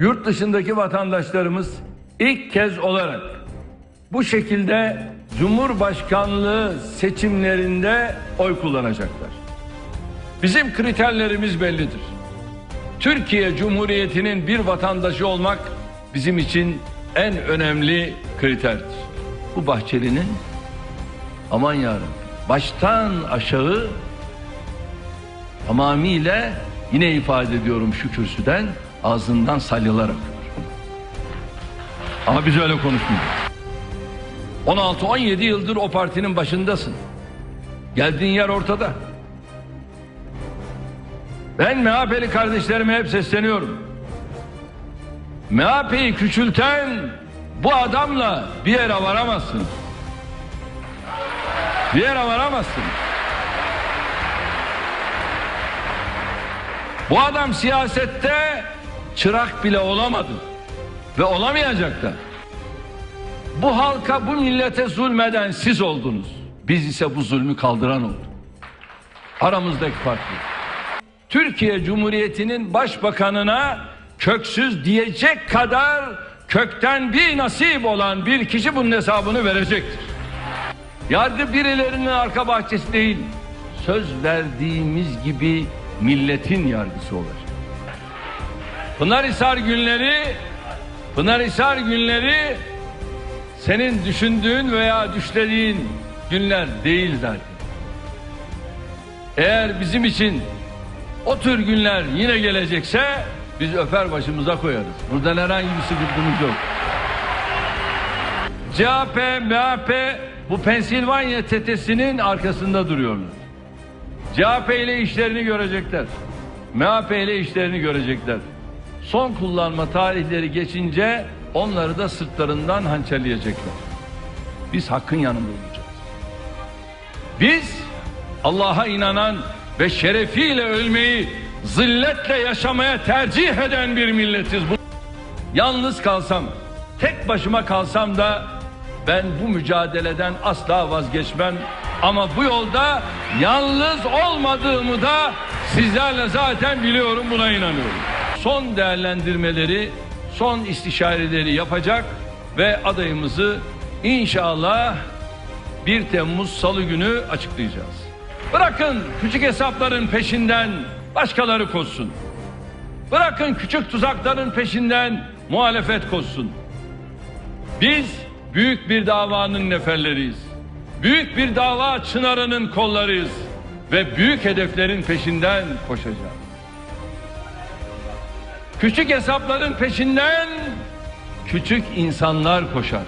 Yurt dışındaki vatandaşlarımız ilk kez olarak bu şekilde Cumhurbaşkanlığı seçimlerinde oy kullanacaklar. Bizim kriterlerimiz bellidir. Türkiye Cumhuriyeti'nin bir vatandaşı olmak bizim için en önemli kriterdir. Bu Bahçeli'nin aman yarım baştan aşağı tamamıyla yine ifade ediyorum şu kürsüden ağzından salyalar akıyor. Ama biz öyle konuşmuyoruz. 16-17 yıldır o partinin başındasın. Geldiğin yer ortada. Ben MHP'li kardeşlerime hep sesleniyorum. MHP'yi küçülten bu adamla bir yere varamazsın. Bir yere varamazsın. Bu adam siyasette çırak bile olamadı. Ve olamayacak da. Bu halka, bu millete zulmeden siz oldunuz. Biz ise bu zulmü kaldıran olduk. Aramızdaki fark bu. Türkiye Cumhuriyeti'nin başbakanına köksüz diyecek kadar kökten bir nasip olan bir kişi bunun hesabını verecektir. Yargı birilerinin arka bahçesi değil, söz verdiğimiz gibi milletin yargısı olacak. Pınarhisar günleri, Pınarhisar günleri senin düşündüğün veya düşlediğin günler değil zaten. Eğer bizim için o tür günler yine gelecekse biz öper başımıza koyarız. Buradan herhangi bir sıkıntımız yok. CHP, MHP bu Pensilvanya tetesinin arkasında duruyorlar. CHP ile işlerini görecekler. MHP ile işlerini görecekler. Son kullanma tarihleri geçince onları da sırtlarından hançerleyecekler. Biz hakkın yanında olacağız. Biz Allah'a inanan ve şerefiyle ölmeyi, zilletle yaşamaya tercih eden bir milletiz. Yalnız kalsam, tek başıma kalsam da ben bu mücadeleden asla vazgeçmem. Ama bu yolda yalnız olmadığımı da sizlerle zaten biliyorum buna inanıyorum. Son değerlendirmeleri, son istişareleri yapacak ve adayımızı inşallah 1 Temmuz Salı günü açıklayacağız. Bırakın küçük hesapların peşinden başkaları koşsun. Bırakın küçük tuzakların peşinden muhalefet koşsun. Biz büyük bir davanın neferleriyiz. Büyük bir dava çınarının kollarıyız. Ve büyük hedeflerin peşinden koşacağız. Küçük hesapların peşinden küçük insanlar koşar.